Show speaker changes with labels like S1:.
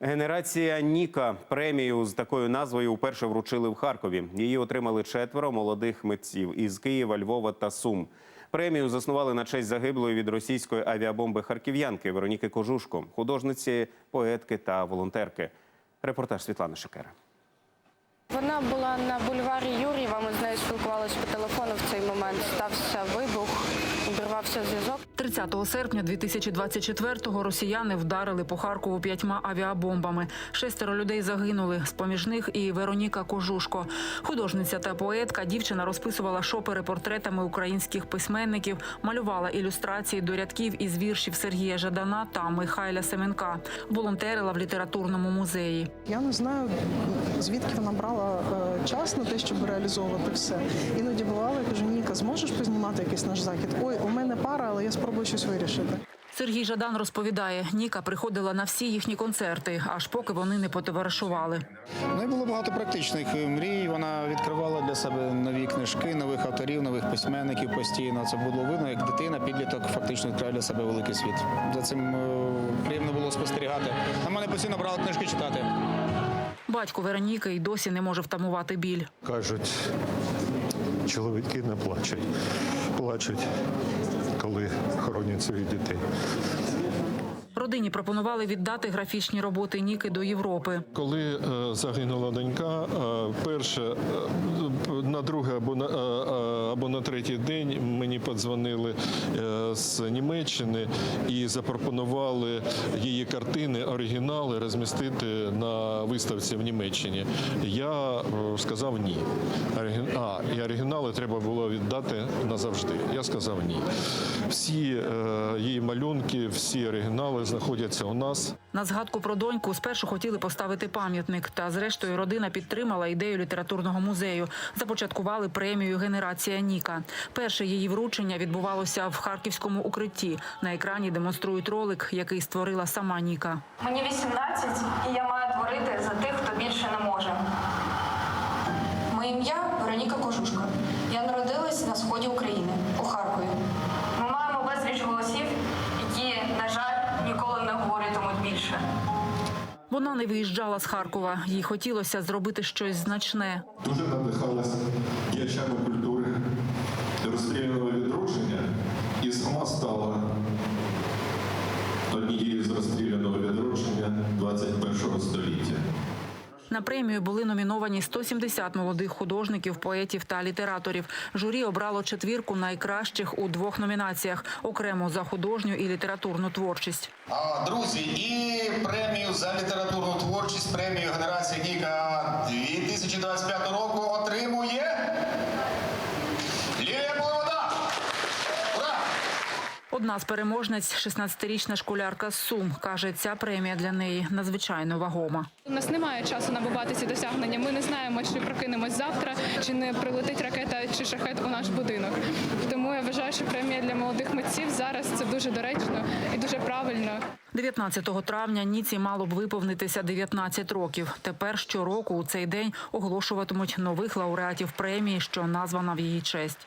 S1: Генерація Ніка премію з такою назвою вперше вручили в Харкові. Її отримали четверо молодих митців із Києва, Львова та Сум. Премію заснували на честь загиблої від російської авіабомби харків'янки Вероніки Кожушко, художниці, поетки та волонтерки. Репортаж Світлани Шикера.
S2: Вона була на бульварі Юрієва. Ми з нею спілкувалися по телефону в цей момент. Стався вибух, обірвався зв'язок.
S3: 30 серпня 2024-го росіяни вдарили по Харкову п'ятьма авіабомбами. Шестеро людей загинули. З поміж них і Вероніка Кожушко. Художниця та поетка дівчина розписувала шопери портретами українських письменників, малювала ілюстрації до рядків із віршів Сергія Жадана та Михайля Семенка. Волонтерила в літературному музеї.
S4: Я не знаю, звідки вона брала е, час на те, щоб реалізовувати все. Іноді бувало, я кажу, Ніка, зможеш познімати якийсь наш захід? Ой, у мене пара, але я спробую щось вирішити.
S3: Сергій Жадан розповідає, Ніка приходила на всі їхні концерти, аж поки вони не потоваришували.
S5: Ну і було багато практичних е, мрій. Вона відкривала для себе нові книжки, нових авторів, нових письменників постійно. Це було видно, як дитина, підліток фактично відкриває для себе великий світ. За цим е, приємно було спостерігати. На мене постійно брали книжки читати.
S3: Батько Вероніки й досі не може втамувати біль.
S6: Кажуть, чоловіки не плачуть. Плачуть, коли хоронять своїх дітей.
S3: Родині пропонували віддати графічні роботи Ніки до Європи.
S6: Коли е, загинула донька, е, перше е, на друге або на, або на третій день мені подзвонили з Німеччини і запропонували її картини, оригінали розмістити на виставці в Німеччині. Я сказав ні. А, і оригінали треба було віддати назавжди. Я сказав ні. Всі її малюнки, всі оригінали знаходяться у нас.
S3: На згадку про доньку спершу хотіли поставити пам'ятник, та зрештою родина підтримала ідею літературного музею. Започаткували премію Генерація Ніка. Перше її вручення відбувалося в харківському укритті. На екрані демонструють ролик, який створила сама Ніка.
S7: Мені 18, і я маю творити за тих, хто більше не може. Моє ім'я Вероніка Кожушка. Я народилась на сході України у Харкові. Ми маємо безліч голосів, які, на жаль, ніколи не говоритимуть більше.
S3: Вона не виїжджала з Харкова. Їй хотілося зробити щось значне.
S8: Дуже надихалася діячами культури
S3: На премію були номіновані 170 молодих художників, поетів та літераторів. Журі обрало четвірку найкращих у двох номінаціях окремо за художню і літературну творчість.
S9: Друзі, і премію за літературну творчість, премію Генерація Ніка 2025
S3: Одна з переможниць, 16-річна школярка з Сум, каже, ця премія для неї надзвичайно вагома.
S10: У нас немає часу набувати ці досягнення. Ми не знаємо, чи прокинемось завтра, чи не прилетить ракета чи шахет у наш будинок. Тому я вважаю, що премія для молодих митців зараз це дуже доречно і дуже правильно.
S3: 19 травня Ніці мало б виповнитися 19 років. Тепер щороку у цей день оголошуватимуть нових лауреатів премії, що названа в її честь.